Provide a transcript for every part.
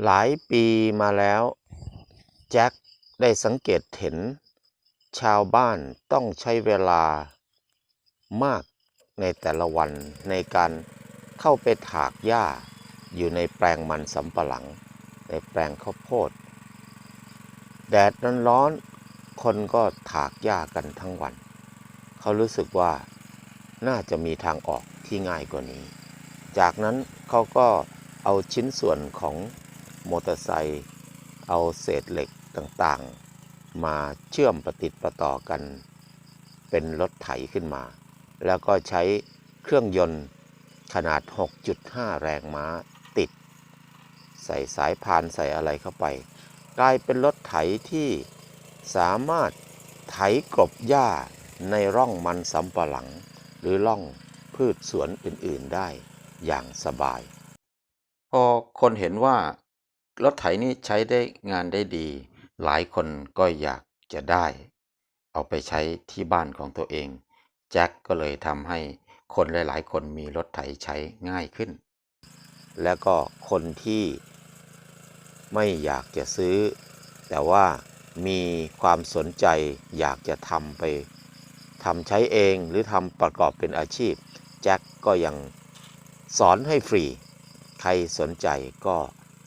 หลายปีมาแล้ว แจ็คได้สังเกตเห็น ชาวบ้านต้องใช้เวลามากในแต่ละวันในการเข้าไปถากหญ้า อยู่ในแปลงมันสำปะหลัง ในแปลงข้าวโพด แดดร้อนๆคนก็ถากหญ้ากันทั้งวัน เขารู้สึกว่าน่าจะมีทางออกที่ง่ายกว่านี้ จากนั้นเขาก็เอาชิ้นส่วนของ มอเตอร์ไซค์เอาเศษเหล็กต่างๆ มาเชื่อมประติดประต่อกัน เป็นรถไถขึ้นมา แล้วก็ใช้เครื่องยนต์ขนาด 6.5 แรงม้าติด ใส่สายพานใส่อะไรเข้าไป กลายเป็นรถไถที่สามารถไถกลบหญ้าในร่องมันสำปะหลัง หรือร่องพืชสวนอื่นๆได้อย่างสบาย พอคนเห็นว่า รถไถนี้ใช้ได้งานได้ดี หลายคนก็อยากจะได้ เอาไปใช้ที่บ้านของตัวเอง แจ็คก็เลยทำให้คนหลาย ๆ คนมีรถไถใช้ง่ายขึ้น แล้วก็คนที่ไม่อยากจะซื้อ แต่ว่ามีความสนใจอยากจะทำไปทำใช้เองหรือทำประกอบเป็นอาชีพ แจ็คก็ยังสอนให้ฟรี ใครสนใจก็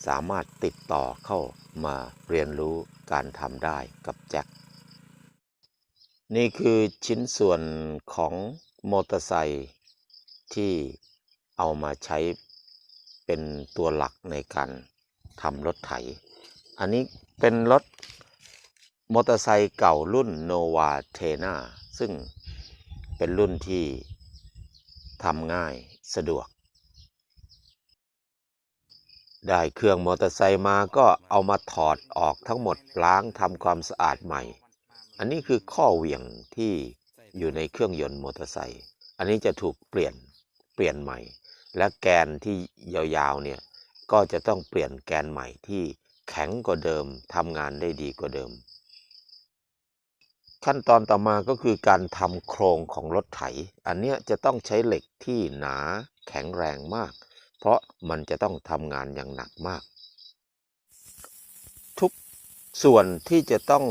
สามารถติดต่อเข้ามาเรียนรู้การทำได้กับแจ็ค นี่คือชิ้นส่วนของมอเตอร์ไซค์ที่เอามาใช้เป็นตัวหลักในการทำรถไถ อันนี้เป็นรถมอเตอร์ไซค์เก่ารุ่น Nova t e n a ซึ่งเป็นรุ่นที่ทำง่ายสะดวก ได้เครื่องมอเตอร์ไซค์มาก็เอามาถอดออกทั้งหมดล้างทำความสะอาดใหม่ อันนี้คือข้อเหวี่ยงที่อยู่ในเครื่องยนต์มอเตอร์ไซค์อันนี้จะถูกเปลี่ยนเปลี่ยนใหม่ และแกนที่ยาวๆเนี่ยก็จะต้องเปลี่ยนแกนใหม่ที่แข็งกว่าเดิมทำงานได้ดีกว่าเดิม ขั้นตอนต่อมาก็คือการทำโครงของรถไถ อันเนี้ยจะต้องใช้เหล็กที่หนาแข็งแรงมาก เพราะมันจะต้องทำงานอย่างหนักมาก ทุกส่วนที่จะต้อง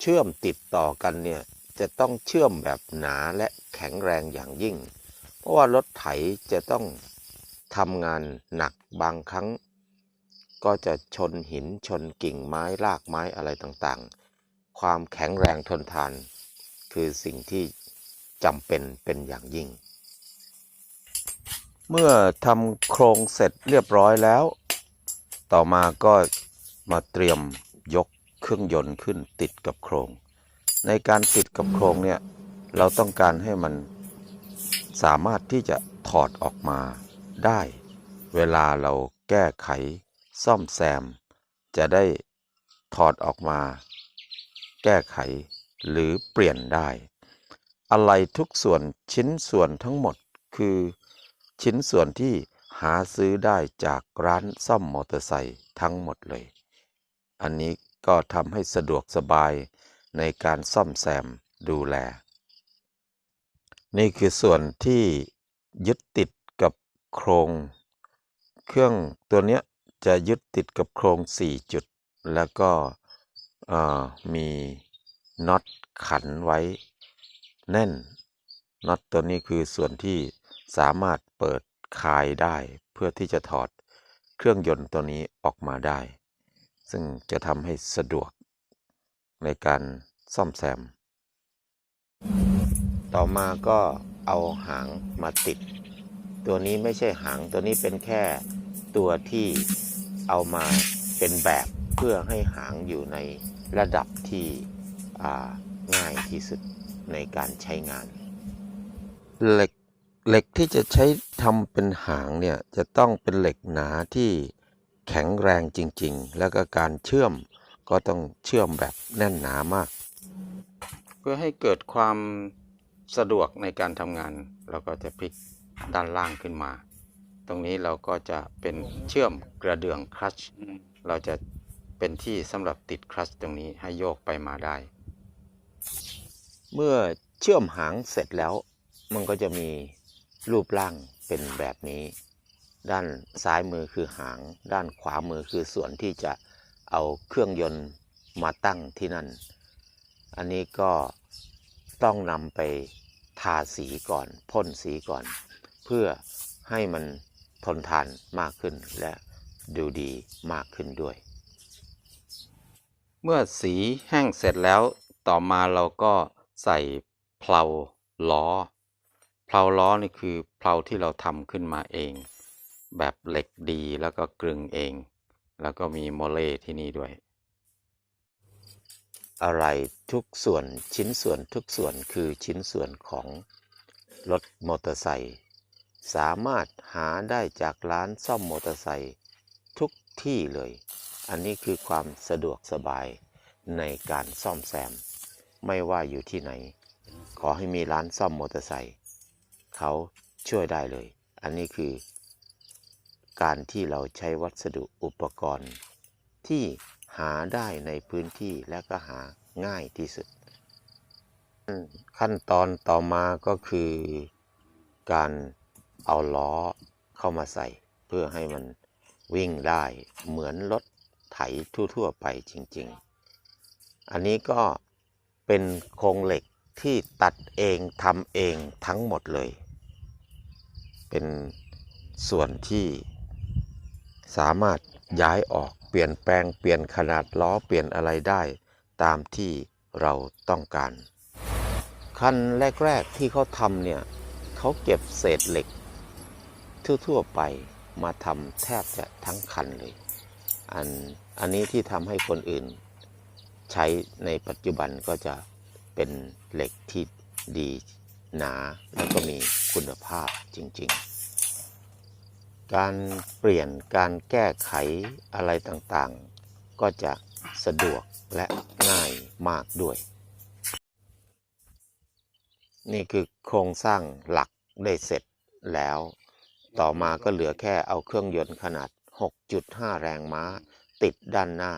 เชื่อมติดต่อกันเนี่ยจะต้องเชื่อมแบบหนาและแข็งแรงอย่างยิ่ง เพราะว่ารถไถจะต้องทำงานหนักบางครั้ง ก็จะชนหินชนกิ่งไม้รากไม้อะไรต่างๆ ความแข็งแรงทนทาน คือสิ่งที่จำเป็นเป็นอย่างยิ่ง เมื่อทำโครงเสร็จเรียบร้อยแล้ว ต่อมาก็มาเตรียมยกเครื่องยนต์ขึ้นติดกับโครง ในการติดกับโครงเนี่ยเราต้องการให้มันสามารถที่จะถอดออกมาได้ เวลาเราแก้ไขซ่อมแซม จะได้ถอดออกมา แก้ไขหรือเปลี่ยนได้ อะไรทุกส่วนชิ้นส่วนทั้งหมดคือ ชิ้นส่วนที่หาซื้อได้จากร้านซ่อมมอเตอร์ไซค์ทั้งหมดเลย อันนี้ก็ทำให้สะดวกสบายในการซ่อมแซมดูแล นี่คือส่วนที่ยึดติดกับโครง เครื่องตัวเนี้ยจะยึดติดกับโครง 4 จุด แล้วก็มีน็อตขันไว้แน่นน็อตตัวนี้คือส่วนที่ สามารถเปิดคายได้เพื่อที่จะถอดเครื่องยนต์ตัวนี้ออกมาได้ ซึ่งจะทำให้สะดวกในการซ่อมแซม ต่อมาก็เอาหางมาติด ตัวนี้ไม่ใช่หางตัวนี้เป็นแค่ตัวที่เอามาเป็นแบบเพื่อให้หางอยู่ในระดับที่อ่าง่ายที่สุดในการใช้งาน เหล็ก เหล็กที่จะใช้ทำเป็นหางเนี่ยจะต้องเป็นเหล็กหนาที่แข็งแรงจริง ๆ แล้วก็การเชื่อมก็ต้องเชื่อมแบบแน่นหนามาก เพื่อให้เกิดความสะดวกในการทำงาน เราก็จะพลิกด้านล่างขึ้นมา ตรงนี้เราก็จะเป็นเชื่อมกระเดื่องคลัชเราจะเป็นที่สำหรับติดคลัชตรงนี้ให้โยกไปมาได้ เมื่อเชื่อมหางเสร็จแล้วมันก็จะมี รูปร่างเป็นแบบนี้ ด้านซ้ายมือคือหาง ด้านขวามือคือส่วนที่จะเอาเครื่องยนต์มาตั้งที่นั่น อันนี้ก็ต้องนำไปทาสีก่อนพ่นสีก่อน เพื่อให้มันทนทานมากขึ้นและดูดีมากขึ้นด้วย เมื่อสีแห้งเสร็จแล้วต่อมาเราก็ใส่เพลาล้อ เพลาล้อนี่คือเพลาที่เราทำขึ้นมาเอง แบบเหล็กดีแล้วก็กลึงเอง แล้วก็มีโมเลที่นี่ด้วย อะไรทุกส่วนชิ้นส่วนทุกส่วนคือชิ้นส่วนของรถมอเตอร์ไซค์สามารถหาได้จากร้านซ่อมมอเตอร์ไซค์ทุกที่เลย อันนี้คือความสะดวกสบายในการซ่อมแซม ไม่ว่าอยู่ที่ไหน ขอให้มีร้านซ่อมมอเตอร์ไซค์ เขาช่วยได้เลย อันนี้คือการที่เราใช้วัสดุอุปกรณ์ ที่หาได้ในพื้นที่และก็หาง่ายที่สุด ขั้นตอนต่อมาก็คือการเอาล้อเข้ามาใส่ เพื่อให้มันวิ่งได้เหมือนรถไถทั่ว ๆ ไปจริง ๆ อันนี้ก็เป็นโครงเหล็กที่ตัดเองทำเองทั้งหมดเลย เป็นส่วนที่สามารถย้ายออกเปลี่ยนแปลงเปลี่ยนขนาดล้อเปลี่ยนอะไรได้ตามที่เราต้องการ คันแรก ๆที่เขาทำเนี่ยเขาเก็บเศษเหล็ก ทั่วๆไปมาทำแทบจะทั้งคันเลย อันอันนี้ที่ทำให้คนอื่น ใช้ในปัจจุบันก็จะเป็นเหล็กที่ดีหนาแล้วก็มี คุณภาพจริง ๆ การเปลี่ยนการแก้ไขอะไรต่างๆ ก็จะสะดวกและง่ายมากด้วย นี่คือโครงสร้างหลักได้เสร็จแล้ว ต่อมาก็เหลือแค่เอาเครื่องยนต์ขนาด 6.5 แรงม้า ติดด้านหน้า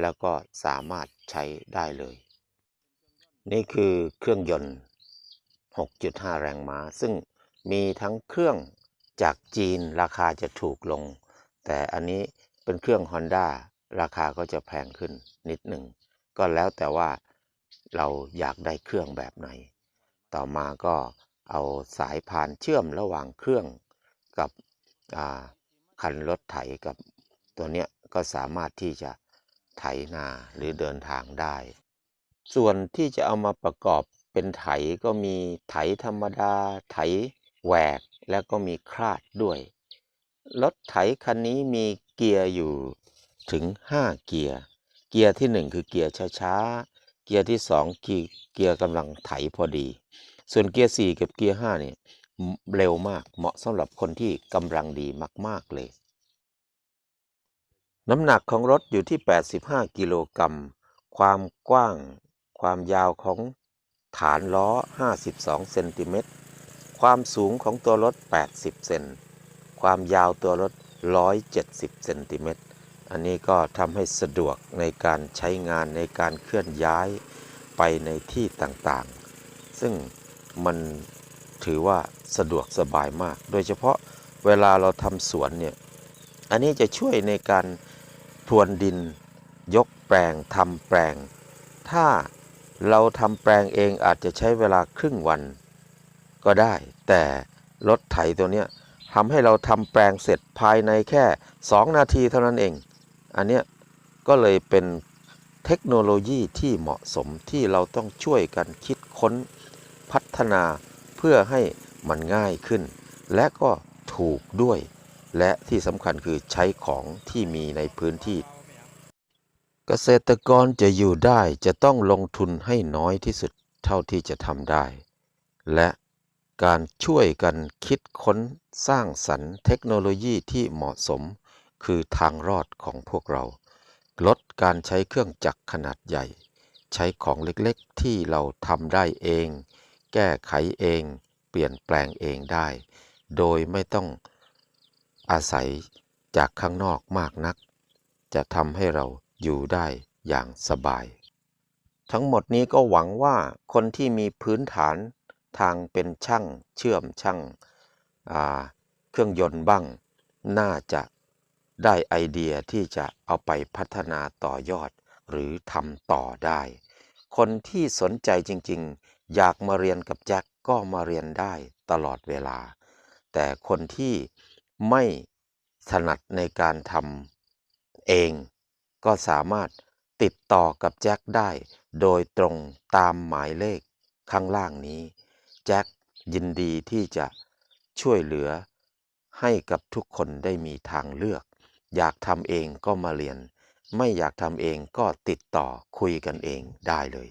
แล้วก็สามารถใช้ได้เลย นี่คือเครื่องยนต์ 6.5 แรงม้า ซึ่งมีทั้งเครื่องจากจีนราคาจะถูกลง แต่อันนี้เป็นเครื่อง Honda ราคาก็จะแพงขึ้นนิดหนึ่ง ก็แล้วแต่ว่าเราอยากได้เครื่องแบบไหน ต่อมาก็เอาสายพานเชื่อมระหว่างเครื่องกับคันรถไถกับตัวเนี้ยก็สามารถที่จะไถนาหรือเดินทางได้ ส่วนที่จะเอามาประกอบ เป็นไถก็มีไถธรรมดา ไถแหวกแล้วก็มีคลาดด้วย รถไถคันนี้มีเกียร์อยู่ถึง 5 เกียร์ เกียร์ที่ 1 คือเกียร์ช้าๆ เกียร์ที่ 2 คือเกียร์กำลังไถพอดี ส่วนเกียร์ 4 กับเกียร์5เนี่ยเร็วมากเหมาะสำหรับคนที่กำลังดีมากๆเลย น้ำหนักของรถอยู่ที่ 85 กิโลกรัม ความกว้าง ความยาวของ ฐานล้อ 52 เซนติเมตร ความสูงของตัวรถ 80 เซน ความยาวตัวรถ 170 เซนติเมตร อันนี้ก็ทำให้สะดวกในการใช้งานในการเคลื่อนย้ายไปในที่ต่างๆ ซึ่งมันถือว่าสะดวกสบายมาก โดยเฉพาะเวลาเราทำสวนเนี่ย อันนี้จะช่วยในการพรวนดินยกแปลงทำแปลง ถ้า เราทำแปลงเองอาจจะใช้เวลาครึ่งวันก็ได้ แต่รถไถตัวเนี้ยทำให้เราทำแปลงเสร็จภายในแค่ 2 นาทีเท่านั้นเอง อันเนี้ยก็เลยเป็นเทคโนโลยีที่เหมาะสมที่เราต้องช่วยกันคิดค้นพัฒนาเพื่อให้มันง่ายขึ้น และก็ถูกด้วย และที่สำคัญคือใช้ของที่มีในพื้นที่ เกษตรกรจะอยู่ได้จะต้องลงทุนให้น้อยที่สุดเท่าที่จะทำได้ และการช่วยกันคิดค้นสร้างสรรค์เทคโนโลยีที่เหมาะสม คือทางรอดของพวกเรา ลดการใช้เครื่องจักรขนาดใหญ่ ใช้ของเล็กๆที่เราทำได้เอง แก้ไขเอง เปลี่ยนแปลงเองได้ โดยไม่ต้องอาศัยจากข้างนอกมากนัก จะทำให้เรา อยู่ได้อย่างสบาย ทั้งหมดนี้ก็หวังว่าคนที่มีพื้นฐานทางเป็นช่างเชื่อมช่างาเครื่องยนต์บ้าง น่าจะได้ไอเดียที่จะเอาไปพัฒนาต่อยอดหรือทำต่อได้ คนที่สนใจจริงๆ อยากมาเรียนกับแจ็คก็มาเรียนได้ตลอดเวลา แต่คนที่ไม่ถนัดในการทำเอง ก็สามารถติดต่อกับแจ็คได้ โดยตรงตามหมายเลขข้างล่างนี้ แจ็คยินดีที่จะช่วยเหลือให้กับทุกคนได้มีทางเลือก อยากทำเองก็มาเรียน ไม่อยากทำเองก็ติดต่อคุยกันเองได้เลย